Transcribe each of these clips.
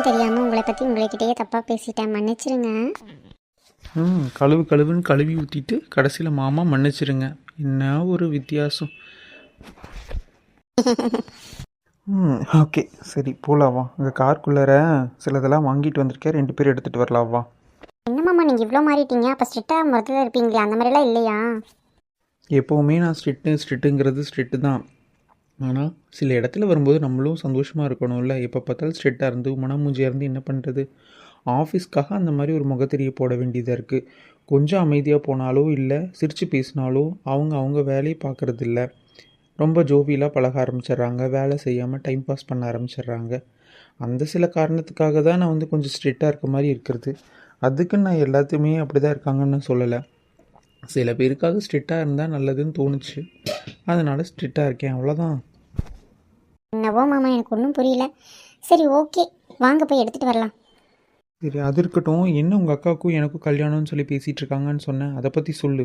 விஷயம் தெரியாமல் உங்களை பற்றி உங்கள்கிட்டயே தப்பாக பேசிட்டேன். மன்னிச்சிருங்க. ம் கழுவு கழுவுன்னு கழுவி ஊற்றிட்டு கடைசியில் மாமா மன்னிச்சிருங்க. என்ன ஒரு வித்தியாசம். ம் ஓகே. சரி போலாம் வா. உங்கள் கார்க்குள்ளார சிலதெல்லாம் வாங்கிட்டு வந்திருக்கேன். ரெண்டு பேரும் எடுத்துகிட்டு வரலாம் வா. என்னம்மாம்மா நீங்கள் இவ்வளோ மாறிட்டீங்க? அப்போ ஸ்ட்ரிக்டாக முதல்ல இருப்பீங்களே அந்த மாதிரிலாம் இல்லையா? எப்போவுமே நான் ஸ்ட்ரிட்டு ஸ்ட்ரிட்டுங்கிறது ஸ்ட்ரிட்டு தான். ஆனால் சில இடத்துல வரும்போது நம்மளும் சந்தோஷமாக இருக்கணும்ல. எப்போ பார்த்தாலும் ஸ்ட்ரெட்டாக இருந்து மனமூஞ்சியாக இருந்து என்ன பண்ணுறது ஆஃபீஸ்க்காக அந்த மாதிரி ஒரு முகத்திரியை போட வேண்டியதாக இருக்குது கொஞ்சம் அமைதியாக போனாலோ இல்லை சிரித்து பேசினாலோ அவங்க அவங்க வேலையை பார்க்குறது இல்லை ரொம்ப ஜோவியலாக பழக ஆரம்பிச்சிடுறாங்க. வேலை செய்யாமல் டைம் பாஸ் பண்ண ஆரம்பிச்சிடுறாங்க. அந்த சில காரணத்துக்காக தான் நான் வந்து கொஞ்சம் ஸ்ட்ரிக்டாக இருக்க மாதிரி இருக்கிறது. அதுக்கு நான் எல்லாத்தையுமே அப்படி தான் இருக்காங்கன்னு நான் சொல்லலை. சில பேருக்காக ஸ்ட்ரிக்டாக இருந்தால் நல்லதுன்னு தோணுச்சு. அதனால் ஸ்ட்ரிக்டாக இருக்கேன். அவ்வளோதான் என்னவோ மாமா எனக்கு ஒன்றும் புரியல. சரி ஓகே. வாங்க போய் எடுத்துகிட்டு வரலாம். சரி அது இருக்கட்டும். என்ன உங்கள் அக்காவுக்கும் எனக்கும் கல்யாணம்னு சொல்லி பேசிகிட்டு இருக்காங்கன்னு சொன்னேன். அதை பற்றி சொல்லு.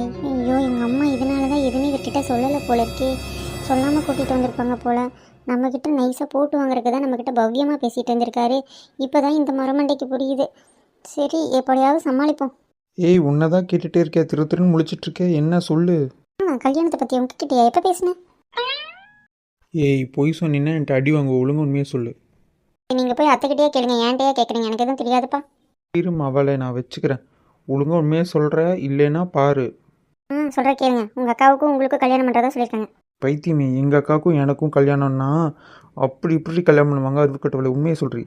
ஐயோ எங்கள் அம்மா இதனால தான் எதுவுமே இவர்கிட்ட சொல்லலை போல இருக்கே. சொல்லாமல் கூட்டிகிட்டு வந்திருப்பாங்க போல. நம்மக்கிட்ட நைஸாக போட்டு வாங்குறதுக்கு தான் நம்மக்கிட்ட பவ்யமாக பேசிகிட்டு வந்திருக்காரு. இப்போ தான் இந்த மரமண்டைக்கு புரியுது. சரி எப்படியாவது சமாளிப்போம். ஏய் உன்னை தான் கேட்டுகிட்டே இருக்கே திரு திருன்னு முழிச்சிட்டு இருக்கே. என்ன சொல்லு? ஆ கல்யாணத்தை பற்றி உங்ககிட்ட எப்போ பேசினேன் ஏய் பொய் சொன்னீங்கன்னா என்கிட்ட அடி வாங்க ஒழுங்கு உண்மையை சொல்லு. நீங்கள் போய் அத்தைக்கிட்டே கேளுங்க ஏன்ட்டையே கேட்குறீங்க எனக்கு எதுவும் தெரியாதுப்பா. இரும் அவளை நான் வச்சுக்கிறேன். ஒழுங்கா உண்மையை சொல்கிற இல்லைன்னா பாரு. ஆ சொல்கிற கேளுங்க. உங்கள் அக்காவுக்கும் உங்களுக்கும் கல்யாணம் பண்ணுறதா சொல்லியிருக்காங்க. பைத்தியமே எங்கள் அக்காவுக்கும் எனக்கும் கல்யாணம்னா அப்படி இப்படி கல்யாணம் பண்ணுவாங்க அது இருக்கட்டும் உண்மையை சொல்றீ.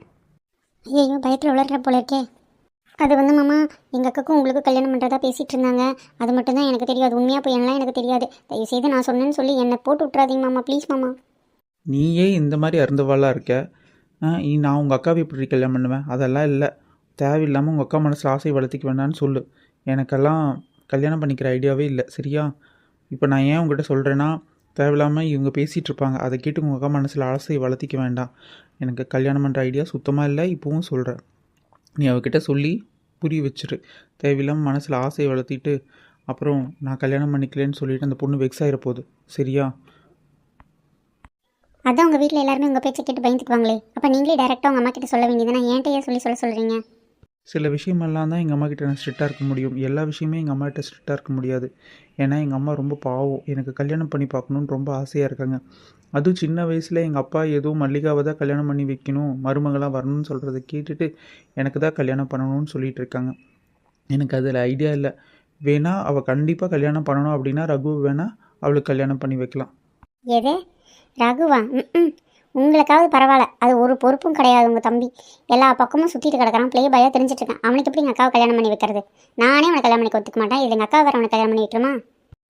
ஐயோ பயத்தில் உளர்ற போல இருக்கே. அது வந்து மாமா எங்கள் அக்காக்கும் உங்களுக்கும் கல்யாணம் பண்ணுறதா பேசிகிட்டு இருந்தாங்க. அது மட்டும்தான் எனக்கு தெரியும் அது உண்மையாக போய் எனக்கு தெரியாது. தயவுசெய்து நான் சொன்னேன்னு சொல்லி என்னை போட்டு விட்றாதீங்க மாமா ப்ளீஸ் மாமா. நீயே இந்த மாதிரி அருந்தவாளாக இருக்க? நான் உங்கள் அக்காவை இப்படி கல்யாணம் பண்ணுவேன்? அதெல்லாம் இல்லை. தேவையில்லாமல் உங்கள் அக்கா மனசில் ஆசை வளர்த்திக்க வேண்டாம்னு சொல்லு. எனக்கெல்லாம் கல்யாணம் பண்ணிக்கிற ஐடியாவே இல்லை. சரியா? இப்போ நான் ஏன் உங்ககிட்ட சொல்கிறேன்னா தேவையில்லாமல் இவங்க பேசிகிட்டு இருப்பாங்க. அதை கேட்டு உங்கள் அக்கா மனசில் ஆசை வளர்த்திக்க வேண்டாம். எனக்கு கல்யாணம் பண்ணுற ஐடியா சுத்தமாக இல்லை. இப்போவும் சொல்கிறேன் நீ அவகிட்ட சொல்லி புரிய வச்சிரு. தேவையில்லாமல் மனசில் ஆசையை வளர்த்திட்டு அப்புறம் நான் கல்யாணம் பண்ணிக்கலன்னு சொல்லிட்டு அந்த பொண்ணு வெக்ஸ் ஆகிற போகுது சரியா? அதான் உங்கள் வீட்டில் எல்லாருமே உங்கள் பேச்சை கேட்டு பயந்துக்குவாங்களே. அப்போ நீங்களே டேரெக்டாக உங்கள் அம்மா கிட்ட சொல்ல வேண்டியதுனா ஏன்ட்டையே சொல்லி சொல்ல சொல்கிறீங்க சில விஷயமெல்லாம் தான் எங்கள் அம்மா கிட்ட நான் ஸ்ட்ரிக்டாக இருக்க முடியும். எல்லா விஷயமே எங்கள் அம்மா கிட்ட ஸ்ட்ரிக்டாக இருக்க முடியாது. ஏன்னா எங்கள் அம்மா ரொம்ப பாவம். எனக்கு கல்யாணம் பண்ணி பார்க்கணுன்னு ரொம்ப ஆசையாக இருக்காங்க. அதுவும் சின்ன வயசில் எங்கள் அப்பா ஏதோ மல்லிகாவை தான் கல்யாணம் பண்ணி வைக்கணும் மருமகளாக வரணும்னு சொல்கிறத கேட்டுட்டு எனக்கு தான் கல்யாணம் பண்ணணும்னு சொல்லிட்டு இருக்காங்க. எனக்கு அதில் ஐடியா இல்லை. வேணா அவள் கண்டிப்பாக கல்யாணம் பண்ணணும் அப்படின்னா ரகு வேணா அவளுக்கு கல்யாணம் பண்ணி வைக்கலாம். எது? ரகுவா ம் உங்களுக்காவது பரவாயில்ல. அது ஒரு பொறுப்பும் கிடையாது உங்கள் தம்பி. எல்லா பக்கமும் சுற்றிட்டு கிடக்கிறான். ப்ளே பாயாக தெரிஞ்சிட்டு இருக்கான். அவனுக்கு எப்படி எங்கள் அக்காவை கல்யாணம் பண்ணி வைக்கிறது? நானே அவனை கல்யாணம் பண்ணி ஒத்துக்க மாட்டேன். இது எங்கள் அக்கா வேறு அவனை கல்யாணம் பண்ணி வைக்கணுமா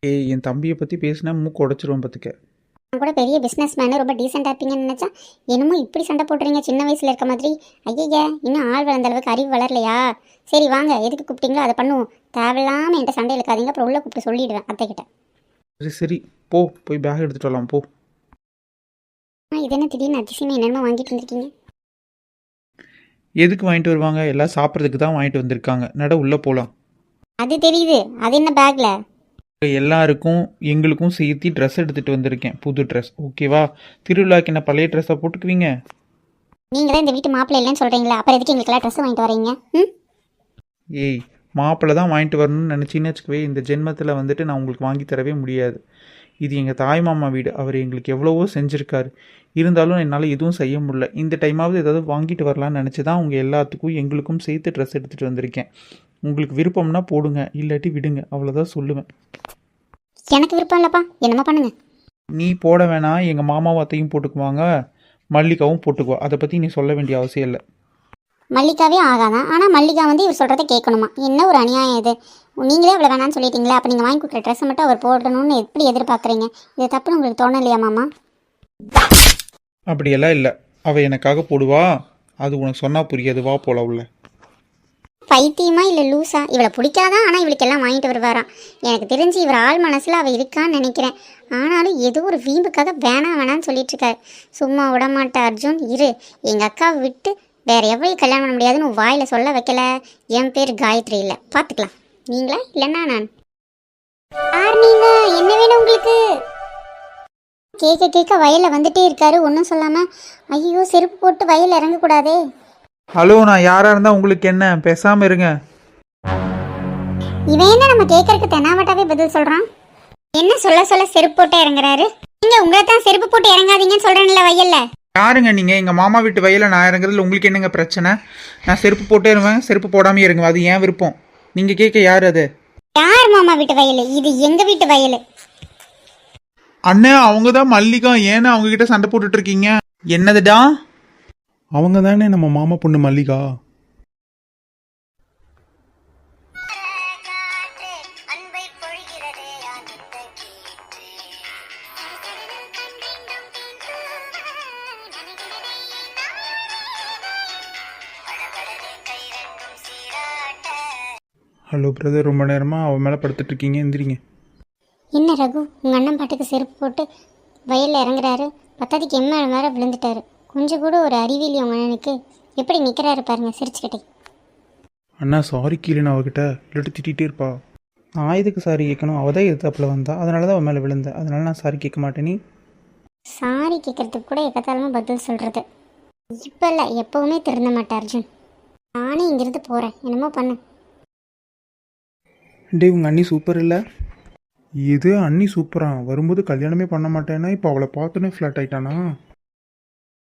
ஏய் என் தம்பியை பற்றி பேசினா மூக்கு உடச்சிருவோம் பார்த்துக்க நான் கூட பெரிய பிஸ்னஸ் மேனு ரொம்ப டீசெண்டாக இருப்பீங்கன்னு நினச்சா என்னமோ இப்படி சண்டை போட்டுறீங்க சின்ன வயசில் இருக்க மாதிரி. ஐயய்ய இன்னும் ஆள் வளர்ந்த அளவுக்கு அறிவு வளரலையா? சரி வாங்க. எதுக்கு கூப்பிட்டீங்களோ அதை பண்ணுவோம். தேவையில்லாமல் என்கிட்ட சண்டை இழுக்காதீங்க. அப்புறம் உள்ளே கூப்பிட்டு சொல்லிடுவேன் அத்தைக்கிட்ட சரி சரி. போ போய் பேக் எடுத்துகிட்டு வரலாம். போ. இது என்ன திடீர்னு அதிசயமாக என்னென்னமோ வாங்கிட்டு வந்திருக்கீங்க? எதுக்கு வாங்கிட்டு வருவாங்க? எல்லாம் சாப்பிட்றதுக்கு தான் வாங்கிட்டு வந்திருக்காங்க. நட உள்ளே போகலாம் அது தெரியுது. அது என்ன பேக்கில் எல்லாருக்கும் எங்களுக்கும் சேர்த்து ட்ரெஸ் எடுத்துகிட்டு வந்திருக்கேன். புது ட்ரெஸ் ஓகேவா திருவிழாக்கு என்ன பழைய ட்ரெஸ்ஸாக போட்டுக்குவீங்க? நீங்கள் தான் இந்த வீட்டு மாப்பிள்ளை இல்லைன்னு சொல்கிறீங்களா அப்புறம் எதுக்கு எங்களுக்கெல்லாம் ட்ரெஸ் வாங்கிட்டு வரீங்க? ம்? ஏய் மாப்பிள்ளை தான் வாங்கிட்டு வரணும்னு நினச்சின்னு வச்சுக்கவே இந்த ஜென்மத்தில் வந்துட்டு நான் உங்களுக்கு வாங்கி தரவே முடியாது. இது எங்கள் தாய் மாமா வீடு. அவர் எங்களுக்கு எவ்வளவோ செஞ்சுருக்காரு. இருந்தாலும் என்னால் எதுவும் செய்ய முடியல. இந்த டைமாவது ஏதாவது வாங்கிட்டு வரலாம்னு நினச்சி தான் உங்கள் எல்லாத்துக்கும் எங்களுக்கும் சேர்த்து ட்ரெஸ் எடுத்துகிட்டு வந்திருக்கேன். உங்களுக்கு விருப்பம்னா போடுங்க. இல்லாட்டி விடுங்க. அவ்வளோதான் சொல்லுவேன். எனக்கு விருப்பம் இல்லைப்பா. என்னமோ பண்ணுங்க. நீ போட வேணாம். எங்கள் மாமாவும் அத்தையும் போட்டுக்குவாங்க. மல்லிகாவும் போட்டுக்குவா. அதை பற்றி நீ சொல்ல வேண்டிய அவசியம் இல்லை. மல்லிகாவே ஆகாதான் ஆனால் மல்லிகா வந்து இவர் சொல்கிறத கேட்கணுமா? என்ன ஒரு அநியாயம் இது? நீங்களே அவ்வளோ வேணாம்னு சொல்லிட்டீங்களே அப்போ நீங்கள் வாங்கி கொடுக்குற ட்ரெஸ்ஸை மட்டும் அவர் போடணும்னு எப்படி எதிர்பார்க்குறீங்க? இது தப்புன்னு உங்களுக்கு தோணலையா மாமா? அப்படியெல்லாம் இல்லை. அவள் எனக்காக போடுவா. அது உனக்கு சொன்னால் புரியாது. வா போல உள்ள. பைத்தியமா இல்லை லூசா? இவளை பிடிக்காதான் ஆனால் இவளுக்கு எல்லாம் வாங்கிட்டு வருவாராம் எனக்கு தெரிஞ்சு இவர் ஆள் மனசில் அவள் இருக்கான்னு நினைக்கிறேன். ஆனாலும் ஏதோ ஒரு வீம்புக்காக வேணாம் வேணாம்னு சொல்லிட்டு இருக்காரு. சும்மா விடமாட்ட அர்ஜுன். இரு. எங்கள் அக்காவை விட்டு வேற எவ்வளவு கல்யாணம் பண்ண முடியாதுன்னு வாயில சொல்ல வைக்கல. என் பேர் காயத்ரி இல்லை. பார்த்துக்கலாம் நீங்களா? இல்லைன்னா நான். யார் நீங்க என்ன வேணும் உங்களுக்கு? கேட்க கேட்க வயலில் வந்துட்டே இருக்காரு. ஒன்றும் சொல்லாமல் ஐயோ செருப்பு போட்டு வயலில் இறங்கக்கூடாதே. ஹலோ நான் யாராக இருந்தால் உங்களுக்கு என்ன? பேசாமல் இருங்க. இவன் என்ன நம்ம கேட்கறதுக்கு தெனாவட்டாவே பதில் சொல்கிறான் என்ன சொல்ல சொல்ல செருப்பு போட்டு இறங்குறாரு? நீங்கள் உங்களை தான் செருப்பு போட்டு இறங்காதீங்கன்னு சொல்கிறேன்ல வயலில். யாருங்க நீங்கள் எங்கள் மாமா வீட்டு வயலில் நான் இறங்குறதுல உங்களுக்கு என்னங்க பிரச்சனை? நான் செருப்பு போட்டே இருவேன் செருப்பு போடாமே இருங்க அது ஏன் விருப்பம். நீங்கள் கேட்க யார் அது? யார் மாமா வீட்டு வயல்? இது எங்கள் வீட்டு வயல்? அண்ணே அவங்க தான் மல்லிகா. ஏன்னு அவங்க கிட்ட சண்டை போட்டுட்டு இருக்கீங்க? என்னதுடா? அவங்க தானே நம்ம மாமா பொண்ணு மல்லிகா. ஹலோ பிரதர் ரொம்ப நேரமாக அவன் மேலே படுத்துட்டு இருக்கீங்க எந்திரிங்க. என்ன ரகு? உங்கள் அண்ணன் பாட்டுக்கு செருப்பு போட்டு வயலில் இறங்குறாரு. பத்தாதிக்கு எம்மா மேலே விழுந்துட்டாரு. கொஞ்சம் கூட ஒரு அறிவியலி உங்கள் அண்ணனுக்கு. எப்படி நிற்கிறாரு பாருங்க சிரிச்சுக்கிட்டே. அண்ணா சாரி கீழே நான் அவகிட்ட இல்லாட்டி திட்டிகிட்டே இருப்பா. நான் எதுக்கு சாரி கேட்கணும்? அவள் தான் எதிர்த்தாப்புல வந்தா. அதனால தான் அவன் மேலே விழுந்தேன் அதனால நான் சாரி கேட்க மாட்டேன் நீ? சாரி கேட்கறதுக்கு கூட எக்கத்தாலமாக பதில் சொல்கிறது இப்போ இல்லை எப்போவுமே திருந்த மாட்டேன் அர்ஜுன். நானே இங்கிருந்து போகிறேன் என்னமோ பண்ணு. டேய் உங்கள் அண்ணி சூப்பர் இல்லை? இது அண்ணி சூப்பரா வரும்போது கல்யாணமே பண்ண மாட்டேன்னா இப்போ அவளை பார்த்தோன்னே ஃப்ளாட் ஆயிட்டானா?